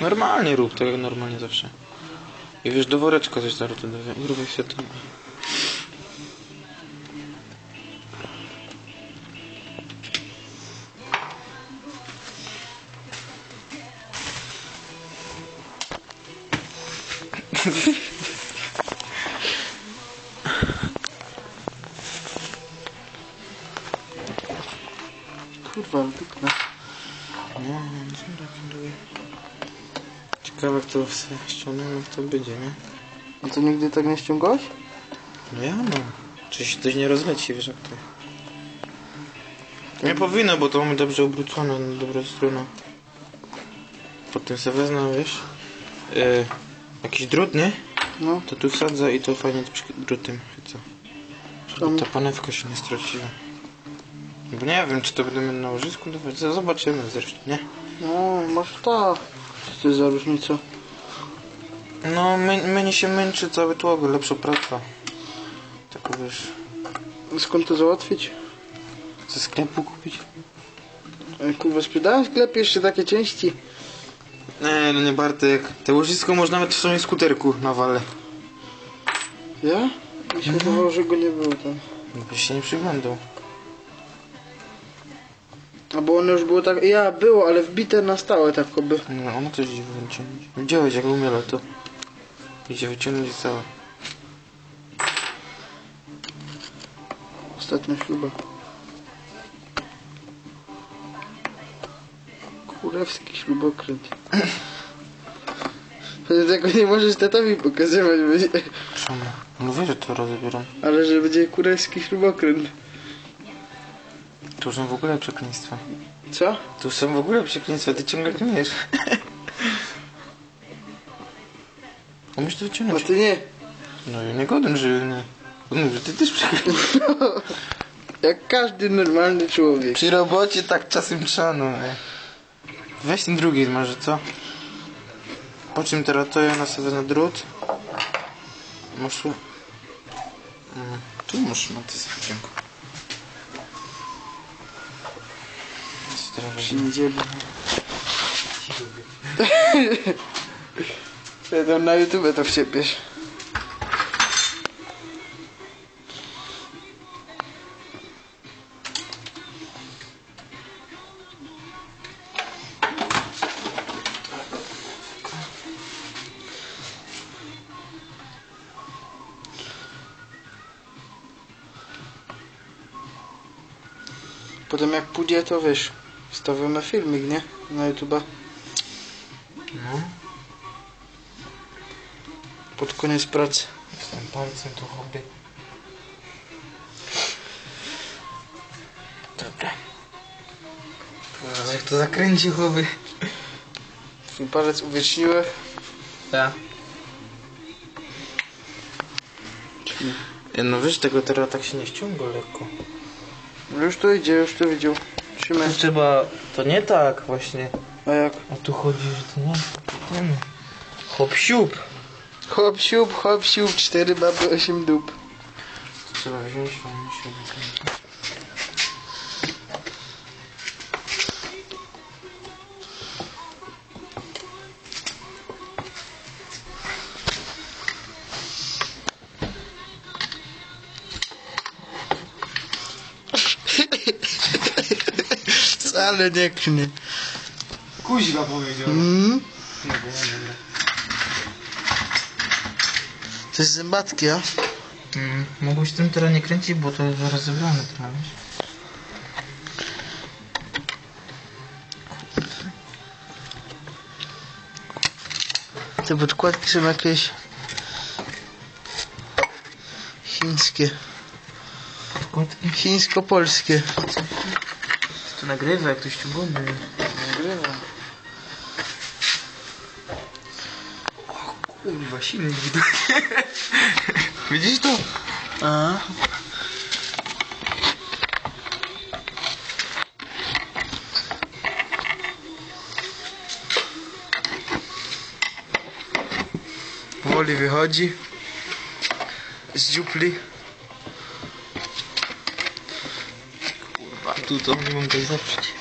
Normalnie rób, tak jak normalnie zawsze. I wiesz, do woreczka coś zaraz. Grubej się tam. Kurwa, ale dupne. No, no, nic nie jak to w ściągnę, jak to będzie, nie? No to nigdy tak nie ściągałeś? No ja no. Czy się coś nie rozleci, wiesz jak to. Nie powinno, bo to mamy dobrze obrócone na dobrą stronę. Potem sobie wezmę, wiesz, yy, jakiś drut, nie? No. To tu wsadzę i to fajnie drutem chyca. Żeby ta panewka się nie straciła. Bo nie wiem, czy to będziemy na łożysku dawać. Zobaczymy zresztą, nie? No, masz tak. Co to jest za różnica? No, my, mnie się męczy cały tłok, lepsza praca. Tak wiesz, Skąd to załatwić? ze sklepu kupić? E, Kurwa, sprzedałem sklep jeszcze takie części. Nie, no nie Bartek. Te łożysko można nawet w sumie skuterku na wale. Ja? Mi się wydawało, że go nie było tam. No byś się nie przyglądał. A bo one już było tak... Ja, było, ale wbite na stałe tak by. No, ono też idzie wyciągnąć. Widziałeś jak umiela to. Idzie wyciągnąć całe. Ostatnia śluba. Kurewski śrubokręt. Pewnie tego nie możesz tatowi pokazywać, będzie, Czemu? No wiesz, że to rozbieram. ale że będzie kurewski śrubokręt. Tu są w ogóle przekleństwa. Co? Tu są w ogóle przekleństwa, ty ciągle kmiesz. Umiesz to No wyciągnąć? ty nie. No ja nie godem, że nie. Godem, że ty też przekleństwa. Jak każdy normalny człowiek. Przy robocie tak czasem trzeba, no. ej. Weź ten drugi może, co? Po czym teraz to ja nastawię na drut. Muszę... Mm, Tu muszę na tym ciągu. Teraz Przy weźmie. niedzieli. Ja tam na YouTube to wciepiesz. Potem jak pójdzie to wiesz, wstawiamy filmik, nie? Na YouTube. No. Pod koniec pracy. Z tym palcem tu hobby. Dobra. Jak to zakręci hobby. Twój palec uwieczniły. Tak. No wiesz, tego teraz tak się nie ściąga lekko. No Już to idzie, już to widział. Trzymaj. Trzeba, to nie tak właśnie. A jak? A tu chodzi, że to nie, ten hop siup. Hop siup, hop siup, cztery baby, osiem dup. Trzeba wziąć, fajnie się Wcale nie knie. Kuźwa powiedział. Mm? To jest zębatki, a? Mm, mogłeś tym teraz nie kręcić, bo to jest rozebrane trochę, wiesz? Te podkładki są jakieś... Chińskie. Kotki. Chińsko-polskie. To nagrywa, jak ktoś tu głodny. Nagrywa. Kurwa, silnik. Widzisz to? A? Powoli wychodzi z dziupli. Tu to nie mogę zaprzeć.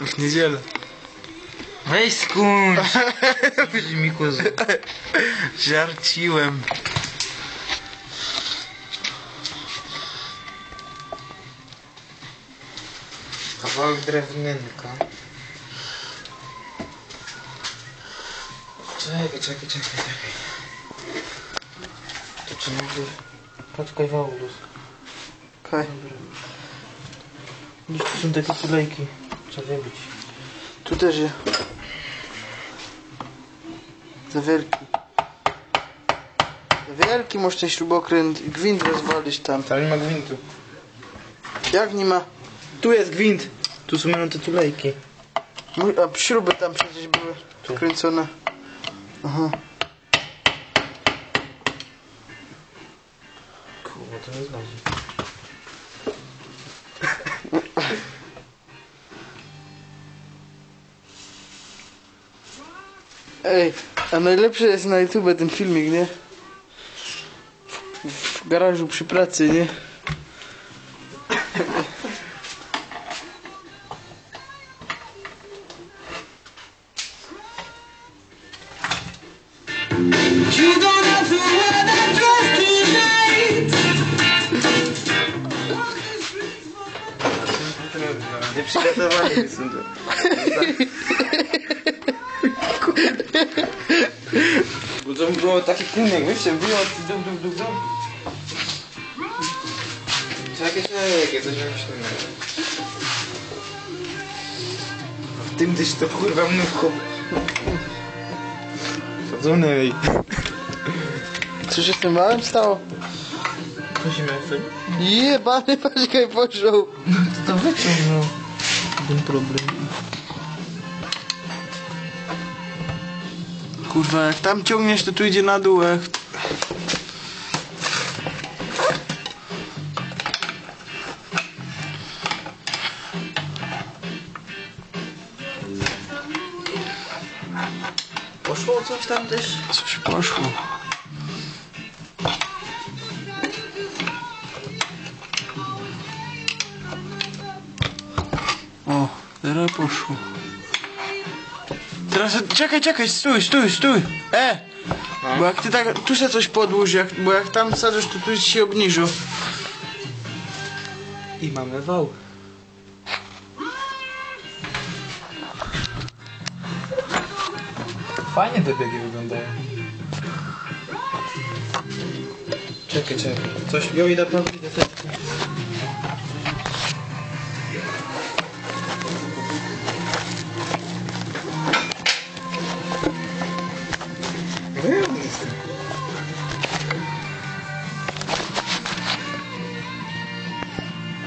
W niedzielę. Weź skończ! Chodzi mi kozu. Żarciłem. Kawałek drewnynka. Czekaj, czekaj, czekaj, czekaj. To czy może... Poczekaj, Waulus. Okej. Gdzieś tu są takie tulejki. Trzeba wybić. Tu też jest. Za wielki. Za wielki masz ten śrubokręt gwint rozwalić tam. Ale nie ma gwintu. Jak nie ma? Tu jest gwint. Tu są te tulejki. A śruby tam przecież były Tu. kręcone. Aha. Kurwa, to nie zgodzi. Ej, a najlepsze jest na YouTube ten filmik, nie? W, garażu przy pracy, nie? Nie przygotowani są to. Bo to było taki wiesz, się biło, dum, dum, dum, dum. Czekaj, czekaj, coś wymyślimy. W tym tyś to kurwa mnówko. Sadzonej. Co się z tym małym stało? Musimy sobie. Jebany paczkaj poszło. To to wyciągnął. Ten problem. Kurwa, jak tam ciągniesz, to tu idzie na dół. Jak... Poszło coś tam też? Coś poszło. O, teraz poszło. Czekaj, czekaj, stój, stój, stój. E! Bo jak ty tak, tu się coś podłóż, jak, bo jak tam sadzasz, to tu ci się obniżył. I mamy wał. Fajnie te biegi wyglądają. Czekaj, czekaj. Coś, ja idę na widzę setkę.